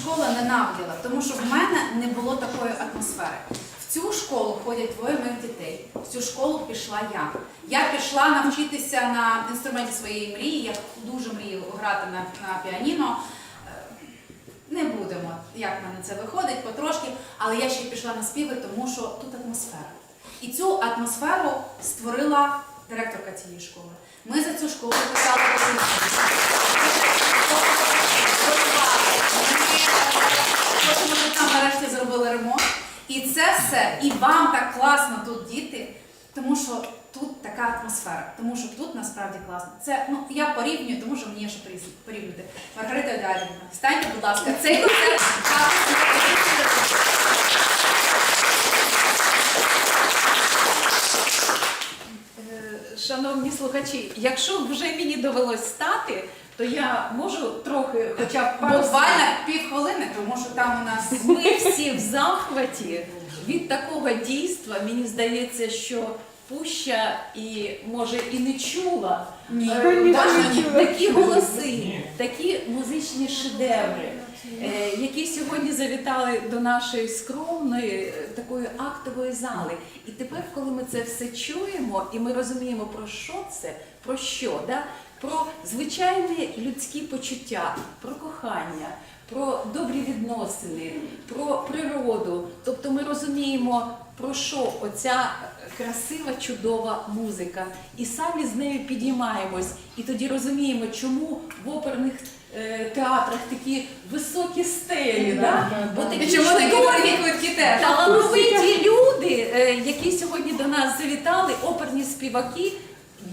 школу ненавиділа, тому що в мене не було такої атмосфери. В цю школу ходять двоє моїх дітей. В цю школу пішла я. Я пішла навчитися на інструменті своєї мрії. Я дуже мрію грати на, на піаніно. Е, Не будемо, як мене це виходить, потрошки, але я ще пішла на співи, тому що тут атмосфера. І цю атмосферу створила директорка цієї школи. Ми за цю школу писали Ми там нарешті зробили ремонт. І це все, і вам так класно тут діти, тому що тут така атмосфера, тому що тут насправді класно. Це ну я порівнюю, тому що мені є що порівнювати. Маргарита Дядівна, встаньте, будь ласка, цей концерт. Е, Шановні слухачі, якщо вже мені довелось стати, то я можу трохи, хоча б пару Буквально півхвилини, тому що там у нас Ми всі в захваті від такого дійства. Мені здається, що Пуща і може і не чула Ні, Е, точно ні. такі голоси, такі музичні шедеври, е, які сьогодні завітали до нашої скромної е, такої актової зали. І тепер, коли ми це все чуємо, і ми розуміємо про що це, про що, да? про звичайні людські почуття, про кохання. Про добрі відносини, про природу. Тобто ми розуміємо, про що оця красива, чудова музика. І самі з нею підіймаємось. І тоді розуміємо, чому в оперних е, театрах такі високі стелі. Да? Бо І такі чому чудові, квитки теж? талановиті люди, е, які сьогодні до нас завітали, оперні співаки,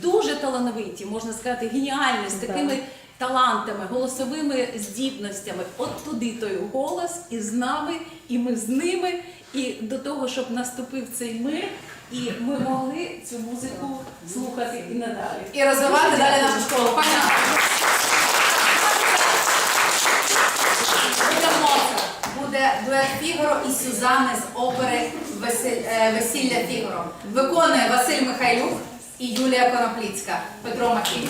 дуже талановиті, можна сказати, геніальні, з такими талантами, голосовими здібностями. От туди той голос, і з нами, і ми з ними, і до того, щоб наступив цей мир, і ми могли цю музику слухати і надалі. І розвивати далі нашу школу. Понятно. Буде Моцарт, буде дует Фігаро і Сюзани з опери «Весель- е, Весілля Фігаро. Виконує Василь Михайлюк і Юлія Конопліцька. Петро Макій.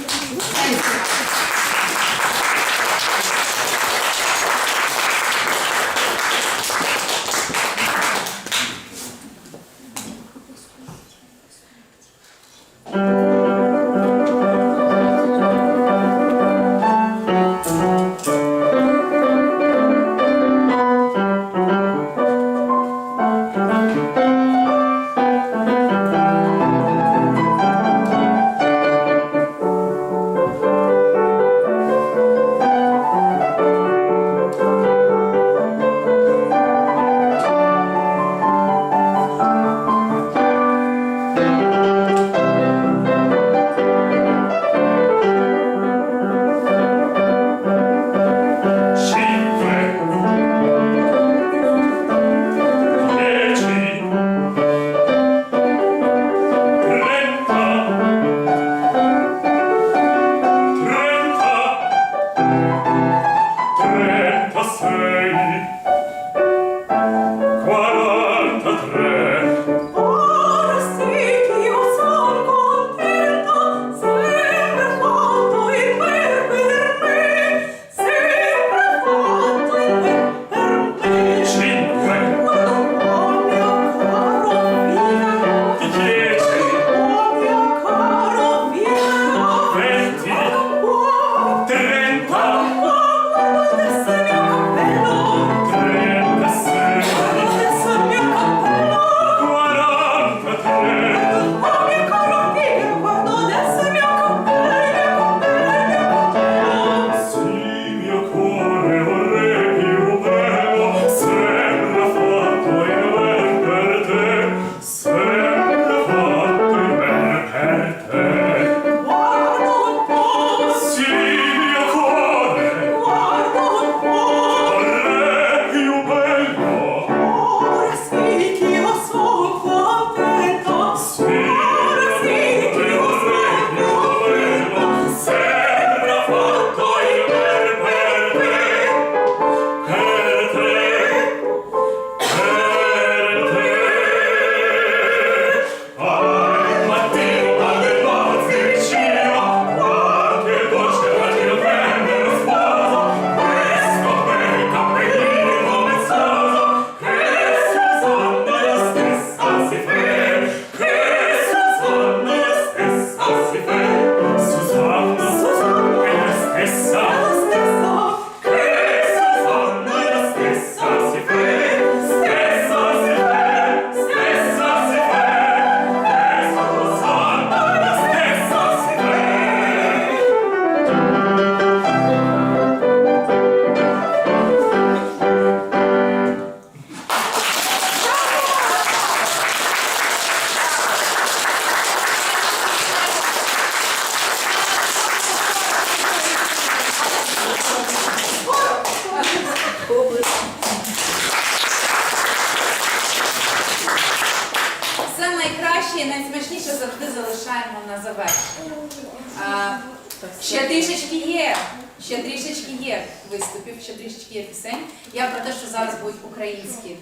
Ще трішечки є. Ще трішечки є виступів, ще трішечки є пісень. Я про те, що зараз будуть українські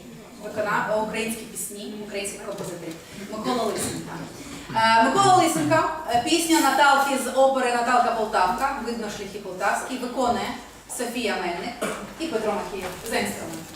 викона... українські пісні, українських композиторів. Микола Лисенка. Е, Микола Лисенка, е, пісня Наталки з опери Наталка Полтавка, видно шляхи полтавські, виконує Софія Мельник і Петро Макієв за інструментом.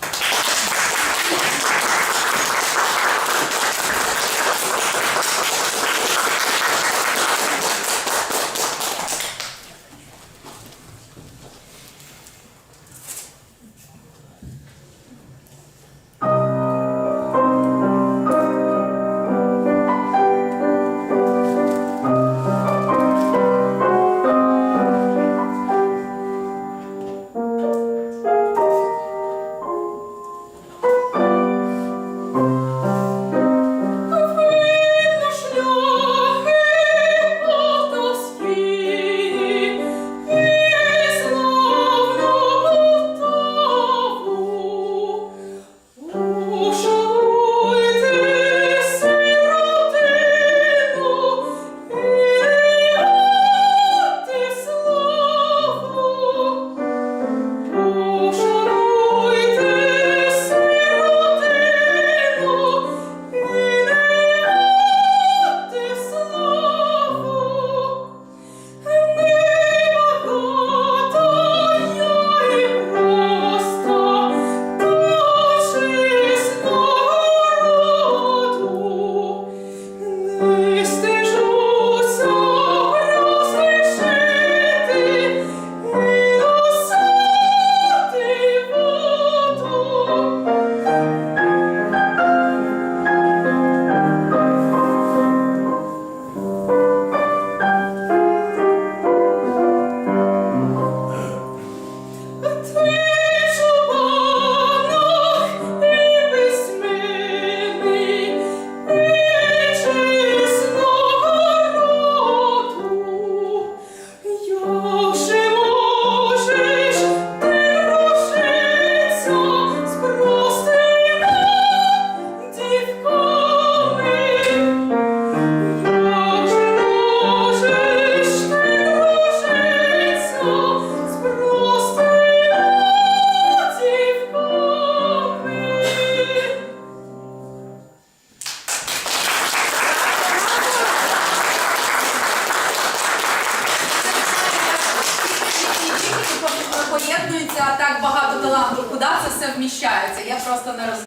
What?